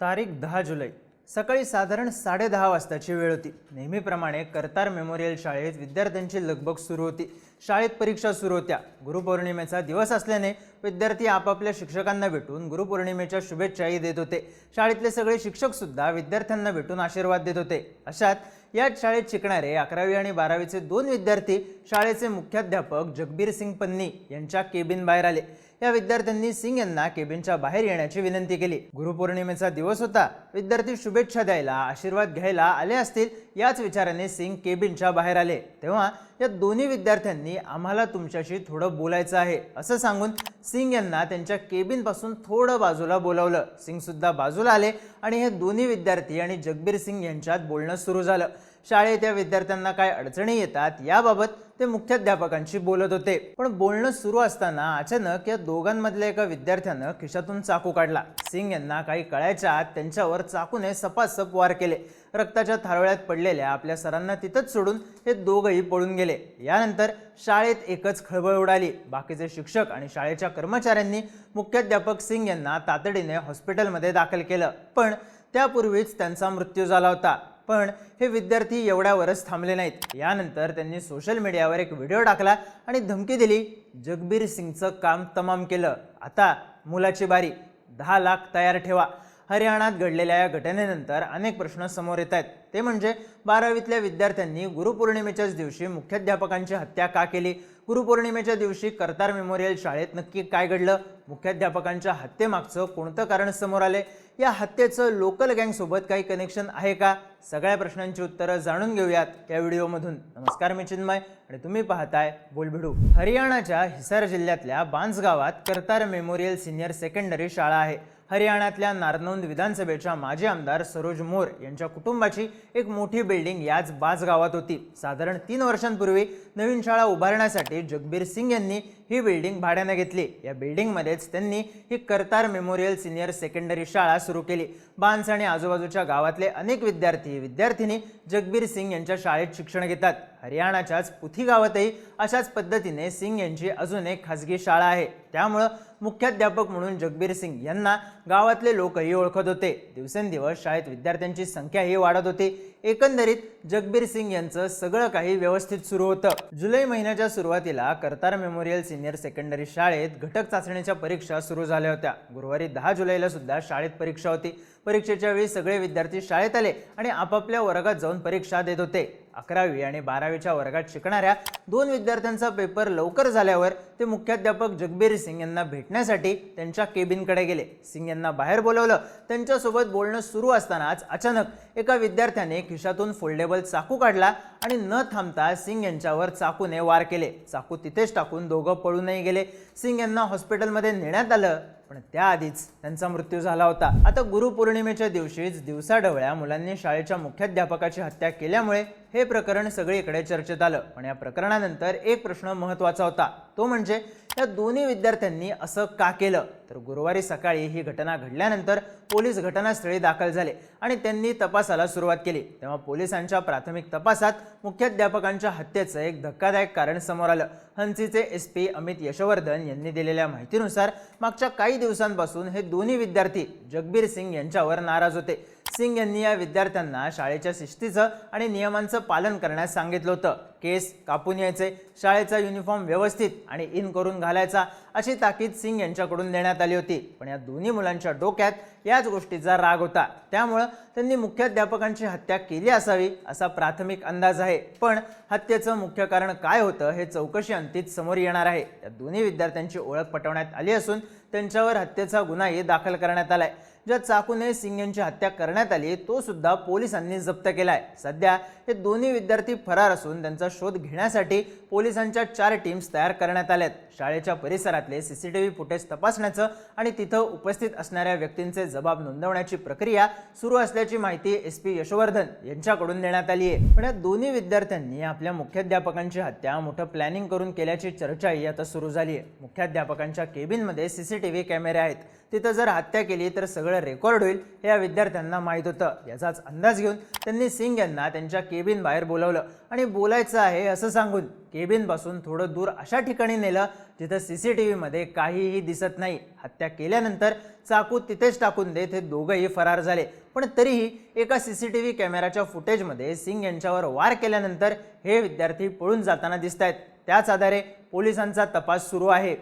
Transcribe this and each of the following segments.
तारीख दहा जुलै. सकाळी साधारण साडेदहा वाजताची वेळ होती. नेहमीप्रमाणे करतार मेमोरियल शाळेत विद्यार्थ्यांची लगबग सुरू होती. शाळेत परीक्षा सुरू होत्या. गुरुपौर्णिमेचा दिवस असल्याने विद्यार्थी आपापल्या शिक्षकांना भेटून गुरुपौर्णिमेच्या शुभेच्छाही देत होते. शाळेतले सगळे शिक्षकसुद्धा विद्यार्थ्यांना भेटून आशीर्वाद देत होते. अशात याच शाळेत शिकणारे अकरावी आणि बारावीचे दोन विद्यार्थी शाळेचे मुख्याध्यापक जगबीर सिंग पन्नी यांच्या केबिन बाहेर आले. या विद्यार्थ्यांनी सिंग यांना केबिनच्या बाहेर येण्याची विनंती केली. गुरुपौर्णिमेचा दिवस होता. विद्यार्थी शुभेच्छा द्यायला आशीर्वाद घ्यायला आले असतील याच विचाराने सिंग केबिनच्या बाहेर आले. तेव्हा या दोन्ही विद्यार्थ्यांनी आम्हाला तुमच्याशी थोडं बोलायचं आहे असं सांगून सिंग यांना त्यांच्या केबिनपासून थोडं बाजूला बोलावलं. सिंगसुद्धा बाजूला आले आणि हे दोन्ही विद्यार्थी आणि जगबीर सिंग यांच्यात बोलणं सुरू झालं. शाळेत या विद्यार्थ्यांना काय अडचणी येतात याबाबत ते मुख्याध्यापकांशी बोलत होते. पण बोलणं सुरू असताना अचानक या दोघांमधल्या एका विद्यार्थ्यानं खिशातून चाकू काढला. सिंग यांना काही कळायच्या आत त्यांच्यावर चाकूने सपासप वार केले. रक्ताच्या थारोळ्यात पडलेल्या आपल्या सरांना तिथंच सोडून हे दोघंही पळून गेले. यानंतर शाळेत एकच खळबळ उडाली. बाकीचे शिक्षक आणि शाळेच्या कर्मचाऱ्यांनी मुख्याध्यापक सिंग यांना तातडीने हॉस्पिटलमध्ये दाखल केलं. पण त्यापूर्वीच त्यांचा मृत्यू झाला होता. पण हे विद्यार्थी एवढ्यावरच थांबले नाहीत. यानंतर त्यांनी सोशल मीडियावर एक व्हिडिओ टाकला आणि धमकी दिली. जगबीर सिंगचं काम तमाम केलं. आता मुलाची बारी. दहा लाख तयार ठेवा. हरियाणात घडलेल्या या घटनेनंतर अनेक प्रश्न समोर येत आहेत. ते म्हणजे बारावीतल्या विद्यार्थ्यांनी गुरुपौर्णिमेच्याच दिवशी मुख्याध्यापकांची हत्या का केली? गुरुपौर्णिमेच्या दिवशी कर्तार मेमोरियल शाळेत नक्की काय घडलं? मुख्याध्यापकांच्या हत्येमागचं कोणतं कारण समोर आले या हत्येचं लोकल गँगसोबत काही कनेक्शन आहे का? सगळ्या प्रश्नांची उत्तरं जाणून घेऊयात या व्हिडिओमधून. नमस्कार मी चिन्मय. आणि तुम्ही पाहताय बोलभिडू हरियाणाच्या हिसार जिल्ह्यातल्या बांस गावात करतार मेमोरियल सिनियर सेकंडरी शाळा आहे. हरियाणातल्या नारनौंद विधानसभेच्या माजी आमदार सरोज मोर यांच्या कुटुंबाची एक मोठी बिल्डिंग याच बाज गावात होती. साधारण तीन वर्षांपूर्वी नवीन शाळा उभारण्यासाठी जगबीर सिंग यांनी ही बिल्डिंग भाड्यानं घेतली. या बिल्डिंगमध्येच त्यांनी ही करतार मेमोरियल सिनियर सेकंडरी शाळा सुरू केली. बांस आणि आजूबाजूच्या गावातले अनेक विद्यार्थी विद्यार्थिनी जगबीर सिंग यांच्या शाळेत शिक्षण घेतात. हरियाणाच्याच पुथी गावातही अशाच पद्धतीने सिंग यांची अजून एक खासगी शाळा आहे. त्यामुळं मुख्याध्यापक म्हणून जगबीर सिंग यांना गावातले लोकही ओळखत होते. दिवसेंदिवस शाळेत विद्यार्थ्यांची संख्याही वाढत होती. एकंदरीत जगबीर सिंग यांचं सगळं काही व्यवस्थित सुरू होतं. जुलै महिन्याच्या सुरुवातीला करतार मेमोरियल सिनियर सेकंडरी शाळेत घटक चाचणीच्या परीक्षा सुरू झाल्या होत्या. गुरुवारी दहा जुलैला सुद्धा शाळेत परीक्षा होती. परीक्षेच्या वेळी सगळे विद्यार्थी शाळेत आले आणि आपापल्या वर्गात जाऊन परीक्षा देत होते. अकरावी आणि बारावीच्या वर्गात शिकणाऱ्या दोन विद्यार्थ्यांचा पेपर लवकर झाल्यावर ते मुख्याध्यापक जगबीर सिंग यांना भेटण्यासाठी त्यांच्या केबिनकडे गेले. सिंग यांना बाहेर बोलवलं. त्यांच्यासोबत बोलणं सुरू असतानाच अचानक एका विद्यार्थ्याने खिशातून फोल्डेबल चाकू काढला आणि न थांबता सिंग यांच्यावर चाकूने वार केले. चाकू तिथेच टाकून दोघं पळूनही गेले. सिंग यांना हॉस्पिटलमध्ये नेण्यात आलं. पण त्याआधीच त्यांचा मृत्यू झाला होता. आता गुरुपौर्णिमेच्या दिवशीच दिवसाढवळ्या मुलांनी शाळेच्या मुख्याध्यापकाची हत्या केल्यामुळे हे प्रकरण सगळीकडे चर्चेत आलं. पण या प्रकरणानंतर एक प्रश्न महत्त्वाचा होता. तो म्हणजे या दोन्ही विद्यार्थ्यांनी असं का केलं? तर गुरुवारी सकाळी ही घटना घडल्यानंतर पोलीस घटनास्थळी दाखल झाले आणि त्यांनी तपासाला सुरुवात केली. तेव्हा पोलिसांच्या प्राथमिक तपासात मुख्याध्यापकांच्या हत्येचं एक धक्कादायक कारण समोर आलं. हंसीचे एस पी अमित यशवर्धन यांनी दिलेल्या माहितीनुसार मागच्या काही दिवसांपासून हे दोन्ही विद्यार्थी जगबीर सिंग यांच्यावर नाराज होते. सिंग यांनी या विद्यार्थ्यांना शाळेच्या शिस्तीचं आणि नियमांचं पालन करण्यास सांगितलं होतं. केस कापून यायचे शाळेचा युनिफॉर्म व्यवस्थित आणि इन करून घालायचा अशी ताकीद सिंग यांच्याकडून देण्यात आली होती. पण या दोन्ही मुलांच्या डोक्यात याच गोष्टीचा राग होता. त्यामुळं त्यांनी मुख्याध्यापकांची हत्या केली असावी असा प्राथमिक अंदाज आहे. पण हत्येचं मुख्य कारण काय होतं हे चौकशी अंतीत समोर येणार आहे. या दोन्ही विद्यार्थ्यांची ओळख पटवण्यात आली असून त्यांच्यावर हत्येचा गुन्हाही दाखल करण्यात आलाय. ज्या चाकूने सिंग यांची हत्या करण्यात आली तो सुद्धा पोलिसांनी जप्त केलाय. सध्या हे दोन्ही विद्यार्थी फरार असून त्यांचा शोध घेण्यासाठी पोलिसांच्या चार टीम्स तयार करण्यात आल्यात. शाळेच्या परिसरातले सीसीटीव्ही फुटेज तपासण्याचं आणि तिथं उपस्थित असणाऱ्या व्यक्तींचे जबाब नोंदवण्याची प्रक्रिया सुरू असल्याची माहिती एस पी यशवर्धन यांच्याकडून देण्यात आली आहे पण या दोन्ही विद्यार्थ्यांनी आपल्या मुख्याध्यापकांची हत्या मोठं प्लॅनिंग करून केल्याची चर्चाही आता सुरू झाली आहे मुख्याध्यापकांच्या केबिनमध्ये सीसीटीव्ही कॅमेरे आहेत. तिथं जर हत्या केली तर सगळं रेकॉर्ड होईल हे या विद्यार्थ्यांना माहीत होतं. याचाच अंदाज घेऊन त्यांनी सिंग यांना त्यांच्या केबिन बाहेर बोलवलं. आणि बोलायचं आहे असं सांगून केबिनपासून थोडं दूर अशा ठिकाणी नेलं जिथं सी सी टी व्हीमध्ये काहीही दिसत नाही. हत्या केल्यानंतर चाकू तिथेच टाकून देत हे दोघंही फरार झाले. पण तरीही एका सी सी टी व्ही कॅमेराच्या फुटेजमध्ये सिंग यांच्यावर वार केल्यानंतर हे विद्यार्थी पळून जाताना दिसत आहेत त्याच आधारे पोलिसांचा तपास सुरू आहे.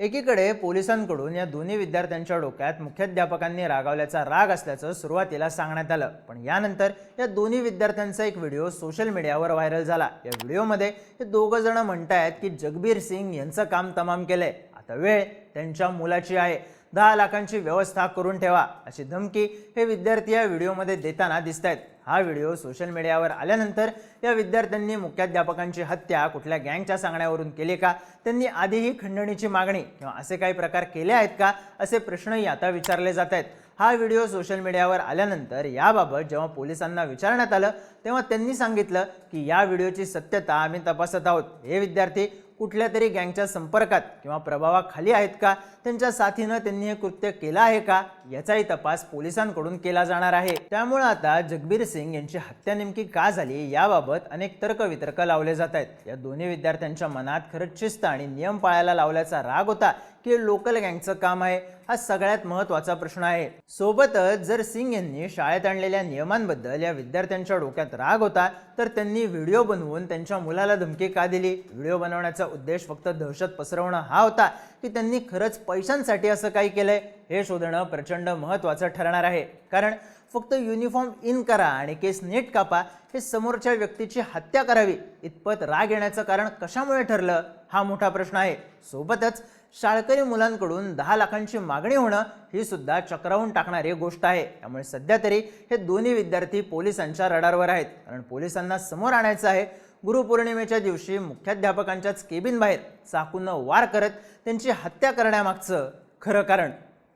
एकीकडे पोलिसांकडून या दोन्ही विद्यार्थ्यांच्या डोक्यात मुख्याध्यापकांनी रागावल्याचा राग असल्याचं सुरुवातीला सांगण्यात आलं. पण यानंतर या दोन्ही विद्यार्थ्यांचा एक व्हिडिओ सोशल मीडियावर व्हायरल झाला. या व्हिडिओमध्ये हे दोघं जण म्हणतायत की जगबीर सिंग यांचं काम तमाम केलंय. आता वेळ त्यांच्या मुलाची आहे. दहा लाखांची व्यवस्था करून ठेवा अशी धमकी हे विद्यार्थी या व्हिडिओमध्ये देताना दिसत आहेत हा व्हिडिओ सोशल मीडियावर आल्यानंतर या विद्यार्थ्यांनी मुख्याध्यापकांची हत्या कुठल्या गँगच्या सांगण्यावरून केली का त्यांनी आधीही खंडणीची मागणी किंवा असे काही प्रकार केले आहेत का असे प्रश्नही आता विचारले जात आहेत. हा व्हिडिओ सोशल मीडियावर आल्यानंतर याबाबत जेव्हा पोलिसांना विचारण्यात आलं तेव्हा त्यांनी सांगितलं की या व्हिडिओची सत्यता आम्ही तपासत आहोत. हे विद्यार्थी कुठल्या तरी गँगच्या संपर्कात किंवा प्रभावाखाली आहेत का? त्यांच्या साथीनं त्यांनी हे कृत्य केलं आहे का? याचाही तपास पोलिसांकडून केला जाणार आहे. त्यामुळे आता जगबीर सिंग यांची हत्या नेमकी का झाली याबाबत अनेक तर्कवितर्क लावले जात आहेत. या दोन्ही विद्यार्थ्यांच्या मनात खरंच शिस्त आणि नियम पाळायला लावल्याचा राग होता की लोकल गँगचं काम आहे हा सगळ्यात महत्त्वाचा प्रश्न आहे. सोबतच जर सिंग यांनी शाळेत आणलेल्या नियमांबद्दल या विद्यार्थ्यांच्या डोक्यात राग होता तर त्यांनी व्हिडिओ बनवून त्यांच्या मुलाला धमकी का दिली? व्हिडिओ बनवण्याचा उद्देश फक्त दहशत पसरवणं हा होता की त्यांनी खरंच पैशांसाठी असं काही केलंय हे शोधणं प्रचंड महत्त्वाचं ठरणार आहे. कारण फक्त युनिफॉर्म इन करा आणि केस नीट कापा हे समोरच्या व्यक्तीची हत्या करावी इतपत राग येण्याचं कारण कशामुळे ठरलं हा मोठा प्रश्न आहे. सोबतच शाळकरी मुलांकडून दहा लाखांची मागणी होणं ही सुद्धा चक्रावून टाकणारी गोष्ट आहे. त्यामुळे सध्या तरी हे दोन्ही विद्यार्थी पोलिसांच्या रडारवर आहेत. कारण पोलिसांना समोर आणायचं आहे गुरुपौर्णिमेच्या दिवशी मुख्याध्यापकांच्याच केबिनबाहेर चाकूनं वार करत त्यांची हत्या करण्यामागचं खरं कारण.